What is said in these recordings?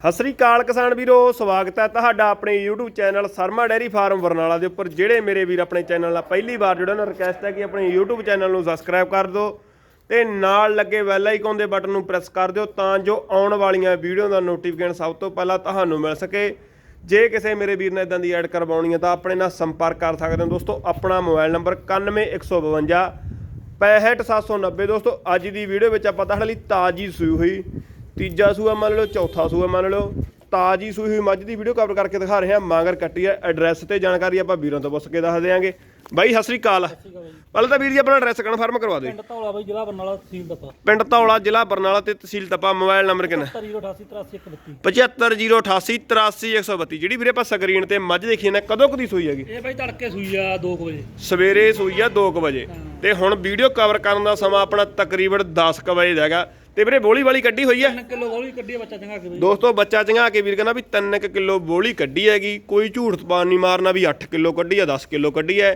ਸਤਿ ਸ੍ਰੀ ਅਕਾਲ ਕਿਸਾਨ ਵੀਰੋ, ਸਵਾਗਤ ਹੈ ਤੁਹਾਡਾ ਆਪਣੇ YouTube channel Sharma dairy farm Barnala ਦੇ ਉੱਪਰ। ਜਿਹੜੇ ਮੇਰੇ ਵੀਰ ਆਪਣੇ ਚੈਨਲ ਨਾਲ ਪਹਿਲੀ ਵਾਰ ਜੁੜਨ ਨੂੰ ਰਿਕਵੈਸਟ ਹੈ ਕਿ ਆਪਣੇ YouTube ਚੈਨਲ ਨੂੰ ਸਬਸਕ੍ਰਾਈਬ ਕਰ ਦਿਓ ਤੇ ਨਾਲ ਲੱਗੇ ਬੈਲ ਆਈਕਨ ਦੇ ਬਟਨ ਨੂੰ ਪ੍ਰੈਸ ਕਰ ਦਿਓ ਤਾਂ ਜੋ ਆਉਣ ਵਾਲੀਆਂ ਵੀਡੀਓ ਦਾ ਨੋਟੀਫਿਕੇਸ਼ਨ ਸਭ ਤੋਂ ਪਹਿਲਾਂ ਤੁਹਾਨੂੰ ਮਿਲ ਸਕੇ। ਜੇ ਕਿਸੇ ਮੇਰੇ ਵੀਰ ਨੇ ਇਦਾਂ ਦੀ ਐਡ ਕਰਵਾਉਣੀ ਹੈ ਤਾਂ ਆਪਣੇ ਨਾਲ ਸੰਪਰਕ ਕਰ ਸਕਦੇ ਹੋ। ਦੋਸਤੋ, ਆਪਣਾ ਮੋਬਾਈਲ ਨੰਬਰ 91152 65790 ਦੋਸਤੋ, ਅੱਜ ਦੀ ਵੀਡੀਓ ਵਿੱਚ ਆਪਾਂ ਤੁਹਾਡੇ ਲਈ ਤਾਜੀ ਸੂਈ ਹੋਈ। ਤੀਜਾ ਸੂਆ ਮੰਨ ਲਓ ਚੌਥਾ ਸੂਆ ਮੰਨ ਲਓ ਤਾਜੀ ਸੂਈ ਹੋਈ ਮੱਝ ਦੀ ਵੀਡੀਓ ਕਵਰ ਕਰਕੇ ਦਿਖਾ ਰਹੇ ਹਾਂ। ਮਾਂਗਰ ਕੱਟੀ ਹੈ ਐਡਰੈਸ ਤੇ ਜਾਣਕਾਰੀ ਆਪਾਂ ਵੀਰਾਂ ਤੋਂ ਪੁੱਛ ਕੇ ਦੱਸ ਦਿਆਂਗੇ। ਬਾਈ ਸਤਿ ਸ੍ਰੀ ਅਕਾਲ। ਪਹਿਲਾਂ ਤਾਂ ਵੀਰ ਜੀ ਆਪਣਾ ਐਡਰੈਸ ਕਨਫਰਮ ਕਰਵਾ ਦਿਓ। ਪਿੰਡ ਧੌਲਾ ਬਾਈ ਜ਼ਿਲ੍ਹਾ ਬਰਨਾਲਾ ਤਹਿਸੀਲ ਦਫਾ ਪਿੰਡ ਧੌਲਾ ਜ਼ਿਲ੍ਹਾ ਬਰਨਾਲਾ ਤੇ ਤਹਿਸੀਲ ਤਪਾ ਮੋਬਾਈਲ ਨੰਬਰ ਕਿੰਨਾ? 0888331 7508883132 ਜਿਹੜੀ ਵੀਰੇ ਆਪਾਂ ਸਕਰੀਨ ਤੇ ਮੱਝ ਦੇਖੀ ਨਾ ਕਦੋਂ ਕਦੀ ਸੂਈ ਹੈਗੀ? ਇਹ ਬਾਈ ਤੜਕੇ ਸੂਈ ਆ 2 ਵਜੇ। ਸਵੇਰੇ ਸੂਈ ਆ 2 ਵਜੇ। ਤੇ ਹੁਣ ਵੀਡੀਓ ਕਵਰ ਕਰਨ ਦਾ ਸਮਾਂ ਆਪਣਾ ਤਕਰੀਬਨ 10 ਕੁ ਵਜੇ ਦਾ ਹੈਗਾ। ਤੇ ਵੀਰੇ ਬੋਲੀ ਵਾਲੀ ਕੱਢੀ ਹੋਈ ਹੈ। 3 ਕਿਲੋ ਗੋਲੀ ਕੱਢੀ ਆ ਬੱਚਾ ਚੰਗਾ ਕੇ ਬਾਈ। ਦੋਸਤੋ ਬੱਚਾ ਚੰਗਾ ਕੇ ਵੀਰ ਕਹਿੰਦਾ ਵੀ 3 ਕਿਲੋ ਬੋਲੀ ਕੱਢੀ ਹੈਗੀ ਕੋਈ ਝੂਠ ਪਾਣ ਨਹੀਂ ਮਾਰਨਾ ਵੀ 8 ਕਿਲੋ ਕੱਢੀ ਆ 10 ਕਿਲੋ ਕੱਢੀ ਹੈ।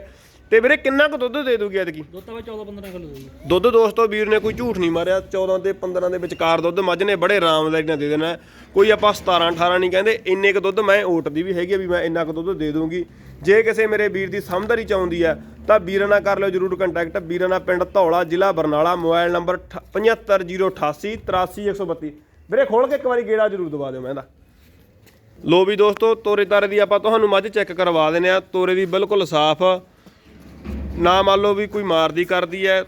ਤੇ ਵੀਰੇ ਕਿੰਨਾ ਕੁ ਦੁੱਧ ਦੇ ਦੂਗੀ ਐਤਕੀ? ਦੁੱਧ ਤਾਂ ਬਾਈ 14 15 ਕਿਲੋ ਹੋਈ ਦੁੱਧ ਦੋਸਤੋ ਵੀਰ ਨੇ ਕੋਈ ਝੂਠ ਨਹੀਂ ਮਾਰਿਆ 14 ਤੇ 15 ਦੇ ਵਿਚਕਾਰ ਦੁੱਧ ਮੱਝ ਨੇ ਬੜੇ ਆਰਾਮਦਾਰੀ ਨਾਲ ਦੇ ਦੇਣਾ। ਕੋਈ ਆਪਾਂ 17 18 ਨਹੀਂ ਕਹਿੰਦੇ ਇੰਨੇ ਕੁ ਦੁੱਧ ਮੈਂ ਓਟ ਦੀ ਵੀ ਹੈਗੀ ਆ ਵੀ ਮੈਂ ਇੰਨਾ ਕੁ ਦੁੱਧ ਦੇ ਦੂੰਗੀ ਜੇ ਕਿਸੇ ਮੇਰੇ ਵੀਰ ਦੀ ਸਮਝਦਾਰੀ ਚਾਹੁੰਦੀ ਹੈ ਤਾਂ ਵੀਰਾਂ ਨਾਲ ਕਰ ਲਿਓ ਜਰੂਰ ਕੰਟੈਕਟ ਵੀਰਾਂ ਨਾਲ ਪਿੰਡ ਧੌਲਾ ਜ਼ਿਲ੍ਹਾ ਬਰਨਾਲਾ ਮੋਬਾਈਲ ਨੰਬਰ 750888 83132 ਵੀਰੇ ਖੋਲ ਕੇ ਇੱਕ ਵਾਰੀ ਗੇੜਾ ਜਰੂਰ ਦਵਾ ਦਿਓ ਮੈਂ ਇਹਦਾ। ਲੋ ਵੀ ਦੋਸਤੋ ਤੋਰੇ ਤਾਰੇ ਦੀ ਆਪਾਂ ਤੁਹਾਨੂੰ ਮੱਝ ਚੈੱਕ ਕਰਵਾ ਦਿੰਦੇ ਆ ਤੋਰੇ ਦੀ ਬਿਲਕੁਲ ਸਾਫ਼। ਨਾ ਮੰਨ ਲਓ ਵੀ ਕੋਈ ਮਾਰਦੀ ਕਰਦੀ ਹੈ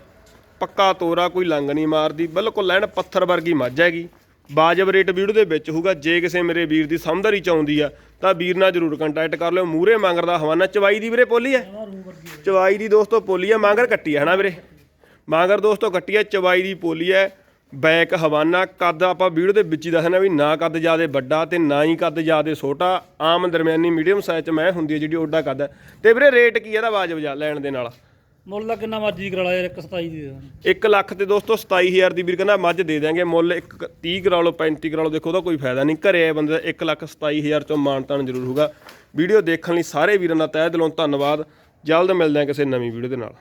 ਪੱਕਾ ਤੋਰਾ ਕੋਈ ਲੰਗ ਨਹੀਂ ਮਾਰਦੀ, ਬਿਲਕੁਲ ਲੈਣ ਪੱਥਰ ਵਰਗੀ ਮੱਝ ਹੈਗੀ। ਬਾਜਬ ਰੇਟ ਵੀਡੀਓ ਦੇ ਵਿੱਚ ਹੋਊਗਾ, ਜੇ ਕਿਸੇ ਮੇਰੇ ਵੀਰ ਦੀ ਸਮਝਦਾਰੀ ਆਉਂਦੀ ਆ, ਤਾਂ ਵੀਰ ਨਾਲ ਜਰੂਰ ਕੰਟੈਕਟ ਕਰ ਲਿਓ। ਮੂਰੇ ਮੰਗਰ ਦਾ ਹਵਾਨਾ, ਚਵਾਈ ਦੀ ਵੀਰੇ ਪੋਲੀ ਹੈ ਚਵਾਈ ਦੀ ਦੋਸਤੋ ਪੋਲੀ ਹੈ ਮਾਂਗਰ ਕੱਟੀ ਹੈ ਹਨਾ ਵੀਰੇ? ਮਾਂਗਰ ਦੋਸਤੋ ਕੱਟੀ ਹੈ ਚਵਾਈ ਦੀ ਪੋਲੀ ਹੈ ਬੈਕ ਹਵਾਨਾ ਕੱਦ ਆਪਾਂ ਵੀਡੀਓ ਦੇ ਵਿੱਚ ਹੀ ਦੱਸਣਾ ਵੀ ਨਾ ਕੱਦ ਜਿਆਦੇ ਵੱਡਾ ਤੇ ਨਾ ਹੀ ਕੱਦ ਜਿਆਦੇ ਛੋਟਾ। ਆਮ ਦਰਮਿਆਨੀ ਮੀਡੀਅਮ ਸਾਈਜ਼ ਚ ਮੈਂ ਹੁੰਦੀ ਹੈ ਜਿਹੜੀ ਓਡਾ ਕੱਦ ਹੈ। ਤੇ ਵੀਰੇ ਰੇਟ ਕੀ ਇਹਦਾ ਵਾਜਬ ਜਾ ਲੈਣ ਦੇ ਨਾਲ? ਮੁੱਲ ਦਾ ਕਿੰਨਾ ਮਰਜ਼ੀ ਕਰਾ ਲਾ ਯਾਰ 127 ਦੀ ਦੇ ਦਾਂਗੇ। 1 ਲੱਖ ਤੇ ਦੋਸਤੋ 27000 ਦੀ ਵੀਰ ਕਹਿੰਦਾ ਮੱਝ ਦੇ ਦਿਆਂਗੇ ਮੁੱਲ ਇੱਕ 30 ਕਰਾ ਲਓ 35 ਕਰਾ ਲਓ ਦੇਖੋ ਉਹਦਾ ਕੋਈ ਫਾਇਦਾ ਨਹੀਂ। ਘਰੇ ਆਏ ਬੰਦੇ ਦਾ 1 ਲੱਖ 27000 ਚੋਂ ਮਾਨਤਾਨ ਜ਼ਰੂਰ ਹੋਊਗਾ। ਵੀਡੀਓ ਦੇਖਣ ਲਈ ਸਾਰੇ ਵੀਰਾਂ ਦਾ ਤਹਿ ਦਿਲੋਂ ਧੰਨਵਾਦ। ਜਲਦ ਮਿਲਦੇ ਹਾਂ ਕਿਸੇ ਨਵੀਂ ਵੀਡੀਓ ਦੇ ਨਾਲ।